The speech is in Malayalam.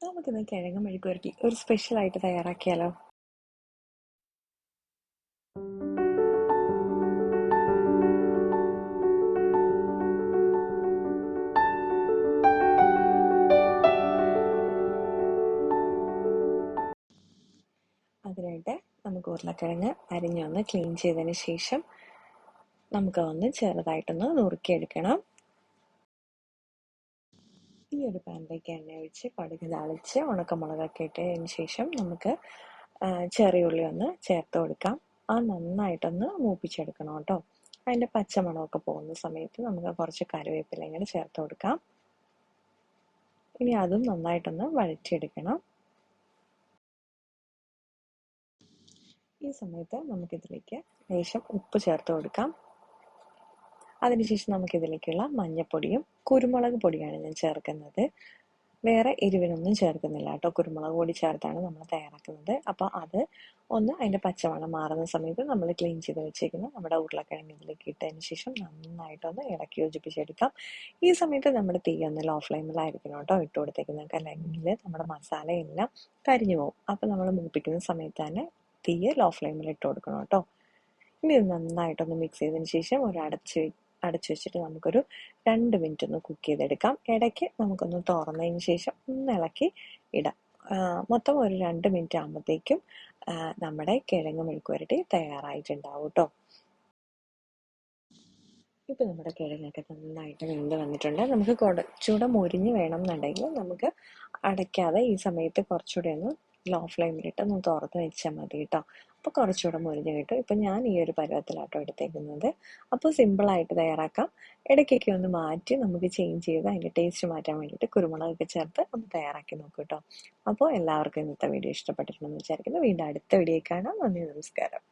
നമുക്കിന്ന് കിഴങ്ങ് മെഴുക്കുവരട്ടി ഒരു സ്പെഷ്യൽ ആയിട്ട് തയ്യാറാക്കിയാലോ? അതിനായിട്ട് നമുക്ക് ഉരുളക്കിഴങ്ങ് അരിഞ്ഞൊന്ന് ക്ലീൻ ചെയ്തതിന് ശേഷം നമുക്ക് ഒന്ന് ചെറുതായിട്ടൊന്ന് നുറുക്കിയെടുക്കണം. ഈ ഒരു പാനിലേക്ക് എണ്ണ ഒഴിച്ച് കടുക് താളിച്ച് ഉണക്കമുളകൊക്കെ ഇട്ടതിന് ശേഷം നമുക്ക് ചെറിയുള്ളി ഒന്ന് ചേർത്ത് കൊടുക്കാം. ആ നന്നായിട്ടൊന്ന് മൂപ്പിച്ചെടുക്കണം കേട്ടോ. അതിന്റെ പച്ചമണമൊക്കെ പോകുന്ന സമയത്ത് നമുക്ക് കുറച്ച് കറിവേപ്പില ഇങ്ങനെ ചേർത്ത് കൊടുക്കാം. ഇനി അതും നന്നായിട്ടൊന്ന് വഴറ്റിയെടുക്കണം. ഈ സമയത്ത് നമുക്കിതിലേക്ക് ലേശം ഉപ്പ് ചേർത്ത് കൊടുക്കാം. അതിനുശേഷം നമുക്കിതിലേക്കുള്ള മഞ്ഞപ്പൊടിയും കുരുമുളക് പൊടിയാണ് ഞാൻ ചേർക്കുന്നത്. വേറെ എരിവിനൊന്നും ചേർക്കുന്നില്ല കേട്ടോ. കുരുമുളക് പൊടി ചേർത്താണ് നമ്മൾ തയ്യാറാക്കുന്നത്. അപ്പോൾ അത് ഒന്ന് അതിന്റെ പച്ചമണം മാറുന്ന സമയത്ത് നമ്മൾ ക്ലീൻ ചെയ്ത് വെച്ചേക്കുന്ന നമ്മുടെ ഉരുളക്കിഴങ്ങ് ഇതിലേക്ക് ഇട്ടതിന് ശേഷം നന്നായിട്ടൊന്ന് ഇളക്കി യോജിപ്പിച്ചെടുക്കാം. ഈ സമയത്ത് നമ്മുടെ തീ ഒന്ന് ലോ ഫ്ലെയിമിലായിരിക്കണം കേട്ടോ. ഇട്ട് കൊടുത്തേക്കുന്നത് അല്ലെങ്കിൽ നമ്മുടെ മസാലയെല്ലാം കരിഞ്ഞു പോകും. അപ്പോൾ നമ്മൾ മൂപ്പിക്കുന്ന സമയത്ത് തന്നെ തീ ലോ ഫ്ലെയിമിൽ ഇട്ട് കൊടുക്കണം കേട്ടോ. ഇനി നന്നായിട്ടൊന്ന് മിക്സ് ചെയ്തതിന് ശേഷം ഒരു അടച്ച് വെ- അടച്ചു വെച്ചിട്ട് നമുക്കൊരു രണ്ട് മിനിറ്റ് ഒന്ന് കുക്ക് ചെയ്തെടുക്കാം. ഇടയ്ക്ക് നമുക്കൊന്ന് തുറന്നതിന് ശേഷം ഒന്ന് ഇളക്കി ഇടാം. മൊത്തം ഒരു രണ്ട് മിനിറ്റ് ആകുമ്പോഴത്തേക്കും നമ്മുടെ കിഴങ്ങ് മെഴുക്കുവരട്ടി തയ്യാറായിട്ടുണ്ടാവും കേട്ടോ ഇപ്പം നമ്മുടെ കിഴങ്ങൊക്കെ നന്നായിട്ട് വെന്ത് വന്നിട്ടുണ്ട്. നമുക്ക് കുറച്ചുകൂടെ മുരിഞ്ഞ് വേണം എന്നുണ്ടെങ്കിൽ നമുക്ക് അടയ്ക്കാതെ ഈ സമയത്ത് കുറച്ചുകൂടെ ഒന്ന് ലോ ഫ്ലെയിമിലിട്ട് ഒന്ന് തുറന്ന് വെച്ചാൽ മതി കേട്ടോ അപ്പോൾ കുറച്ചുകൂടെ മുരിഞ്ഞ് കിട്ടും. ഇപ്പം ഞാൻ ഈ ഒരു പരുവത്തിലാട്ടോ എടുത്തേക്കുന്നത്. അപ്പോൾ സിമ്പിളായിട്ട് തയ്യാറാക്കാം. ഇടയ്ക്കൊക്കെ ഒന്ന് മാറ്റി നമുക്ക് ചേഞ്ച് ചെയ്ത് അതിന്റെ ടേസ്റ്റ് മാറ്റാൻ വേണ്ടിയിട്ട് കുരുമുളകൊക്കെ ചേർത്ത് ഒന്ന് തയ്യാറാക്കി നോക്കൂ കേട്ടോ അപ്പോൾ എല്ലാവർക്കും ഇന്നത്തെ വീഡിയോ ഇഷ്ടപ്പെട്ടിട്ടുണ്ടെന്ന് വിചാരിക്കുന്നു. വീണ്ടും അടുത്ത വീഡിയോ കാണാം. നന്ദി നമസ്കാരം.